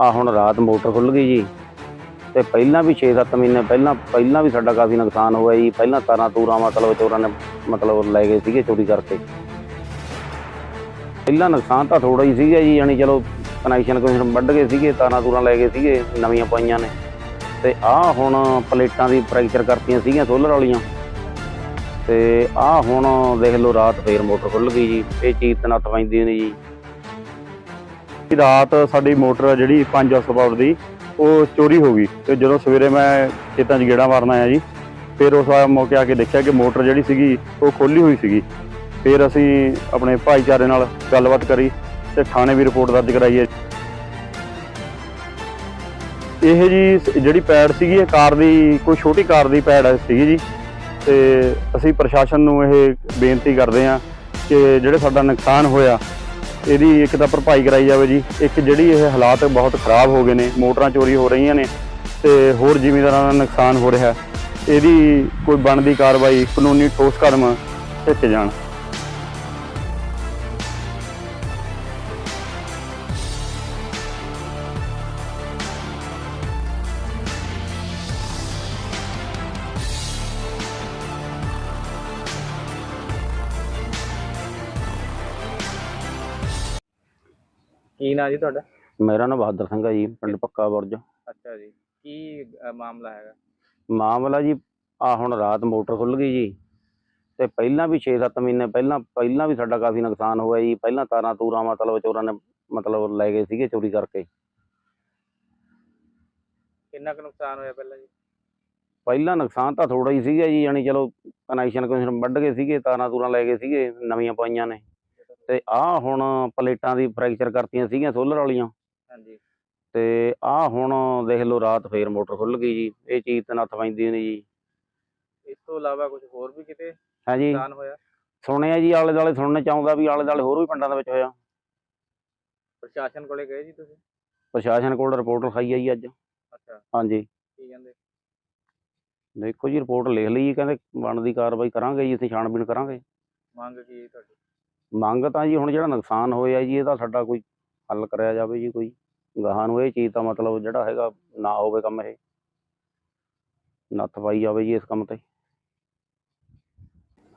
ਆ ਹੁਣ ਰਾਤ ਮੋਟਰ ਖੁੱਲ ਗਈ ਜੀ ਤੇ ਪਹਿਲਾਂ ਵੀ 6-7 ਮਹੀਨੇ ਪਹਿਲਾਂ ਪਹਿਲਾਂ ਵੀ ਸਾਡਾ ਕਾਫੀ ਨੁਕਸਾਨ ਹੋਇਆ ਜੀ। ਪਹਿਲਾਂ ਤਾਰਾਂ ਤੂਰਾਂ ਮਤਲਬ ਚੋਰਾਂ ਨੇ ਮਤਲਬ ਲੈ ਗਏ ਸੀਗੇ ਚੋਰੀ ਕਰਕੇ। ਪਹਿਲਾਂ ਨੁਕਸਾਨ ਤਾਂ ਥੋੜਾ ਹੀ ਸੀਗਾ ਜੀ, ਯਾਨੀ ਚਲੋ ਕਨੈਕਸ਼ਨ ਕਨੈਕਸ਼ਨ ਵੱਢ ਗਏ ਸੀਗੇ, ਤਾਰਾਂ ਤੂਰਾਂ ਲੈ ਗਏ ਸੀਗੇ, ਨਵੀਆਂ ਪਾਈਆਂ ਨੇ। ਤੇ ਆਹ ਹੁਣ ਪਲੇਟਾਂ ਦੀ ਫ੍ਰੈਕਚਰ ਕਰਤੀਆਂ ਸੀਗੀਆਂ ਸੋਲਰ ਵਾਲੀਆਂ। ਤੇ ਆਹ ਹੁਣ ਦੇਖ ਲਓ ਰਾਤ ਫੇਰ ਮੋਟਰ ਖੁੱਲ ਗਈ ਜੀ, ਇਹ ਚੀਜ਼ ਤੇ ਨੱਥ ਪੈਂਦੀ ਨਹੀਂ ਜੀ। ਕਿ ਰਾਤ ਸਾਡੀ ਮੋਟਰ ਜਿਹੜੀ 5 ਪਾਵਰ ਦੀ, ਉਹ ਚੋਰੀ ਹੋ ਗਈ ਤੇ ਜਦੋਂ ਸਵੇਰੇ ਮੈਂ ਖੇਤਾਂ 'ਚ ਗੇੜਾ ਮਾਰਨ ਆਇਆ ਜੀ, ਫਿਰ ਉਸ ਮੌਕੇ ਆ ਕੇ ਦੇਖਿਆ ਕਿ ਮੋਟਰ ਜਿਹੜੀ ਸੀਗੀ, ਉਹ ਖੋਲੀ ਹੋਈ ਸੀਗੀ। ਫਿਰ ਅਸੀਂ ਆਪਣੇ ਭਾਈਚਾਰੇ ਨਾਲ ਗੱਲਬਾਤ ਕਰੀ ਤੇ ਥਾਣੇ ਵੀ ਰਿਪੋਰਟ ਦਰਜ ਕਰਾਈ ਹੈ। ਇਹ ਜੀ ਜਿਹੜੀ ਪੈਡ ਸੀਗੀ, ਇਹ ਕਾਰ ਦੀ, ਕੋਈ ਛੋਟੀ ਕਾਰ ਦੀ ਪੈਡ ਸੀਗੀ ਜੀ। ਤੇ ਅਸੀਂ ਪ੍ਰਸ਼ਾਸਨ ਨੂੰ ਇਹ ਬੇਨਤੀ ਕਰਦੇ ਹਾਂ ਕਿ ਜਿਹੜੇ ਸਾਡਾ ਨੁਕਸਾਨ ਹੋਇਆ ਇਹਦੀ ਇੱਕ ਤਾਂ ਭਰਪਾਈ ਕਰਾਈ ਜਾਵੇ ਜੀ। ਇੱਕ ਜਿਹੜੀ ਇਹ ਹਾਲਾਤ ਬਹੁਤ ਖਰਾਬ ਹੋ ਗਏ ਨੇ, ਮੋਟਰਾਂ ਚੋਰੀ ਹੋ ਰਹੀਆਂ ਨੇ ਤੇ ਹੋਰ ਜ਼ਿਮੀਂਦਾਰਾਂ ਦਾ ਨੁਕਸਾਨ ਹੋ ਰਿਹਾ। ਇਹਦੀ ਕੋਈ ਬਣਦੀ ਕਾਰਵਾਈ ਕਾਨੂੰਨੀ ਠੋਸ ਕਦਮ ਚੁੱਕੇ ਜਾਣ। ਕੀ ਨਾਂ ਜੀ ਤੁਹਾਡਾ? ਮੇਰਾ ਨਾਮ ਬਹਾਦਰ ਸਿੰਘ ਹੈ ਜੀ ਪਿੰਡ ਪੱਕਾ ਬੁਰਜ। ਅੱਛਾ ਜੀ। ਕੀ ਅ, ਮਾਮਲਾ ਹੈਗਾ? ਮਾਮਲਾ ਜੀ ਆ ਹੁਣ ਰਾਤ ਮੋਟਰ ਖੁੱਲ ਗਈ ਜੀ। ਤੇ ਪਹਿਲਾਂ ਵੀ 6-7 ਮਹੀਨੇ ਪਹਿਲਾਂ ਪਹਿਲਾਂ ਵੀ ਸਾਡਾ ਕਾਫੀ ਨੁਕਸਾਨ ਹੋਇਆ ਜੀ। ਪਹਿਲਾਂ ਤਾਰਾਂ ਤੂਰਾਂ ਮਤਲਬ ਚੋਰਾਂ ਨੇ ਮਤਲਬ ਲੈ ਗਏ ਸੀਗੇ ਚੋਰੀ ਕਰਕੇ। ਕਿੰਨਾ ਕੁ ਨੁਕਸਾਨ ਹੋਇਆ ਪਹਿਲਾਂ ਜੀ? ਪਹਿਲਾਂ ਨੁਕਸਾਨ ਤਾਂ ਥੋੜਾ ਹੀ ਸੀਗਾ ਜੀ ਯਾਨੀ ਚਲੋ ਕਨੈਕਸ਼ਨ ਕਨੈਕਸ਼ਨ ਵੱਢ ਗਏ ਸੀਗੇ ਤਾਰਾਂ ਤੂਰਾਂ ਲੈ ਗਏ ਸੀਗੇ ਨਵੀਆਂ ਪਾਈਆਂ ਨੇ। ਤੇ ਆਹ ਹੁਣ ਪਲੇਟਾਂ ਦੀ ਫ੍ਰੈਕਚਰ ਕਰਤੀਆਂ ਸੀਗੀਆਂ ਸੋਲਰ ਵਾਲੀਆਂ। ਹਾਂਜੀ। ਤੇ ਆਹ ਹੁਣ ਦੇਖ ਲਓ ਰਾਤ ਫੇਰ ਮੋਟਰ ਖੁੱਲ ਗਈ ਜੀ ਇਹ ਚੀਜ਼ ਤੇ ਨੱਥ ਪੈਂਦੀ ਨਹੀਂ ਜੀ। ਇਸ ਤੋਂ ਇਲਾਵਾ ਕੁਝ ਹੋਰ ਵੀ ਕਿਤੇ ਹੈ ਜੀ ਨੁਕਸਾਨ ਹੋਇਆ? ਸੁਣਿਆ ਜੀ ਆਲੇ ਦਾਲੇ ਸੁਣਨੇ ਚਾਹੁੰਦਾ ਵੀ ਆਲੇ ਦਾਲੇ ਹੋਰ ਵੀ ਪਿੰਡਾਂ ਦੇ ਵਿੱਚ ਹੋਇਆ। ਪ੍ਰਸ਼ਾਸਨ ਕੋਲੇ ਗਏ ਜੀ ਤੁਸੀਂ? ਪ੍ਰਸ਼ਾਸਨ ਕੋਲ ਰਿਪੋਰਟ ਲਿਖਾਈ ਆ ਜੀ ਅੱਜ। ਅੱਛਾ। ਹਾਂਜੀ। ਕੀ ਕਹਿੰਦੇ? ਦੇਖੋ ਜੀ ਰਿਪੋਰਟ ਲਿਖ ਲਈ ਕਹਿੰਦੇ ਬਣਦੀ ਕਾਰਵਾਈ ਕਰਾਂਗੇ ਜੀ ਅਸੀਂ ਛਾਣਬੀਣ ਕਰਾਂਗੇ। ਮੰਗ ਕੀ ਹੈ ਤੁਹਾਡੀ? ਮੰਗ ਤਾਂ ਜੀ ਹੁਣ ਜਿਹੜਾ ਨੁਕਸਾਨ ਹੋਇਆ ਜੀ ਇਹਦਾ ਸਾਡਾ ਕੋਈ ਹੱਲ ਕਰਿਆ ਜਾਵੇ ਜੀ ਕੋਈ। ਗਾਹਾਂ ਨੂੰ ਇਹ ਚੀਜ਼ ਦਾ ਮਤਲਬ ਜਿਹੜਾ ਹੈਗਾ ਨਾ ਹੋਵੇ ਕੰਮ ਇਹ। ਨੱਥ ਪਾਈ ਜਾਵੇ ਜੀ ਇਸ ਕੰਮ ਤੇ।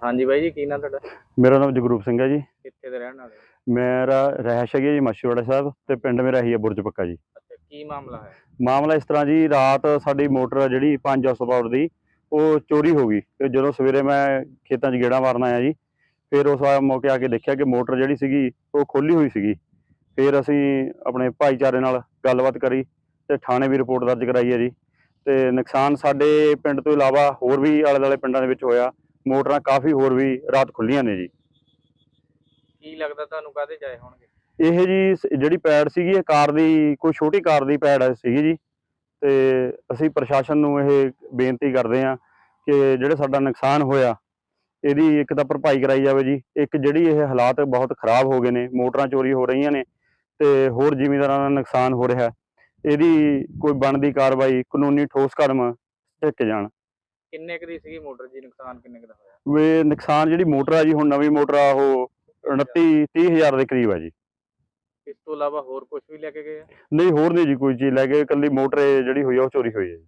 ਹਾਂਜੀ ਬਾਈ ਜੀ ਕੀ ਨਾਂ ਤੁਹਾਡਾ? ਮੇਰਾ ਨਾਮ ਜਗਰੂਪ ਸਿੰਘ ਹੈ ਜੀ। ਕਿੱਥੇ ਦੇ ਰਹਿਣ ਵਾਲੇ? ਮੇਰਾ ਰਹਿਸ਼ ਹੈਗੀ ਹੈ ਜੀ ਮਾਛੀਵਾੜਾ ਸਾਹਿਬ ਤੇ ਪਿੰਡ ਮੇਰਾ ਹੀ ਹੈ ਬੁਰਜ ਪੱਕਾ ਜੀ। ਅੱਛਾ ਕੀ ਮਾਮਲਾ ਹੈ ਮਾਮਲਾ ਇਸ ਤਰ੍ਹਾਂ ਜੀ ਰਾਤ ਸਾਡੀ ਮੋਟਰ ਆ ਜਿਹੜੀ 5 ਪਾਵਰ ਦੀ ਉਹ ਚੋਰੀ ਹੋ ਗਈ। ਤੇ ਜਦੋਂ ਸਵੇਰੇ ਮੈਂ ਖੇਤਾਂ 'ਚ ਗੇੜਾ ਮਾਰਨ ਆਇਆ ਜੀ ਫਿਰ ਉਸ ਵਾਰ ਮੌਕੇ ਆ ਕੇ ਦੇਖਿਆ ਕਿ ਮੋਟਰ ਜਿਹੜੀ ਸੀਗੀ ਉਹ ਖੋਲੀ ਹੋਈ ਸੀਗੀ। ਫਿਰ ਅਸੀਂ ਆਪਣੇ ਭਾਈਚਾਰੇ ਨਾਲ ਗੱਲਬਾਤ ਕਰੀ ਤੇ ਥਾਣੇ ਵੀ ਰਿਪੋਰਟ ਦਰਜ ਕਰਾਈ ਹੈ ਜੀ। ਤੇ ਨੁਕਸਾਨ ਸਾਡੇ ਪਿੰਡ ਤੋਂ ਇਲਾਵਾ ਹੋਰ ਵੀ ਆਲੇ ਦੁਆਲੇ ਪਿੰਡਾਂ ਦੇ ਵਿੱਚ ਹੋਇਆ। ਮੋਟਰਾਂ ਕਾਫੀ ਹੋਰ ਵੀ ਰਾਤ ਖੁੱਲੀਆਂ ਨੇ ਜੀ। ਕੀ ਲੱਗਦਾ ਤੁਹਾਨੂੰ ਕਾਹਦੇ ਜਾਏ ਹੋਣਗੇ? ਇਹ ਜੀ ਜਿਹੜੀ ਪੈਡ ਸੀਗੀ ਇਹ ਕਾਰ ਦੀ ਕੋਈ ਛੋਟੀ ਕਾਰ ਦੀ ਪੈਡ ਸੀਗੀ ਜੀ। ਤੇ ਅਸੀਂ ਪ੍ਰਸ਼ਾਸਨ ਨੂੰ ਇਹ ਬੇਨਤੀ ਕਰਦੇ ਹਾਂ ਕਿ ਜਿਹੜੇ ਸਾਡਾ ਨੁਕਸਾਨ ਹੋਇਆ ਇਹਦੀ ਇੱਕ ਤਾਂ ਭਰਪਾਈ ਕਰਾਈ ਜਾਵੇ ਜੀ ਇੱਕ ਜਿਹੜੀ ਇਹ ਹਾਲਾਤ ਬਹੁਤ ਖਰਾਬ ਹੋ ਗਏ ਨੇ ਮੋਟਰਾਂ ਚੋਰੀ ਹੋ ਰਹੀਆਂ ਨੇ ਤੇ ਹੋਰ ਜ਼ਿਮੀਂਦਾਰਾਂ ਦਾ ਨੁਕਸਾਨ ਹੋ ਰਿਹਾ। ਇਹਦੀ ਕੋਈ ਬਣਦੀ ਕਾਰਵਾਈ ਕਾਨੂੰਨੀ ਠੋਸ ਕਦਮ ਚੁੱਕੇ ਜਾਣ। ਕਿੰਨੇ ਕੁ ਦੀ ਸੀਗੀ ਮੋਟਰ ਜੀ? ਨੁਕਸਾਨ ਕਿੰਨੇ ਕੁ ਦਾ ਹੋਇਆ? ਵੇ ਨੁਕਸਾਨ ਜਿਹੜੀ ਮੋਟਰ ਆ ਜੀ ਹੁਣ ਨਵੀਂ ਮੋਟਰ ਆ ਉਹ 29 30000 ਦੇ ਕਰੀਬ ਆ ਜੀ। ਇਸ ਤੋਂ ਇਲਾਵਾ ਹੋਰ ਕੁਝ ਵੀ ਲੈ ਕੇ ਗਏ ਨਹੀਂ ਹੋਰ ਨਹੀਂ ਜੀ ਕੋਈ ਚੀਜ਼ ਲੈ ਕੇ ਇਕੱਲੀ ਮੋਟਰ ਜਿਹੜੀ ਹੋਈ ਆ ਉਹ ਚੋਰੀ ਹੋਈ ਹੈ ਜੀ।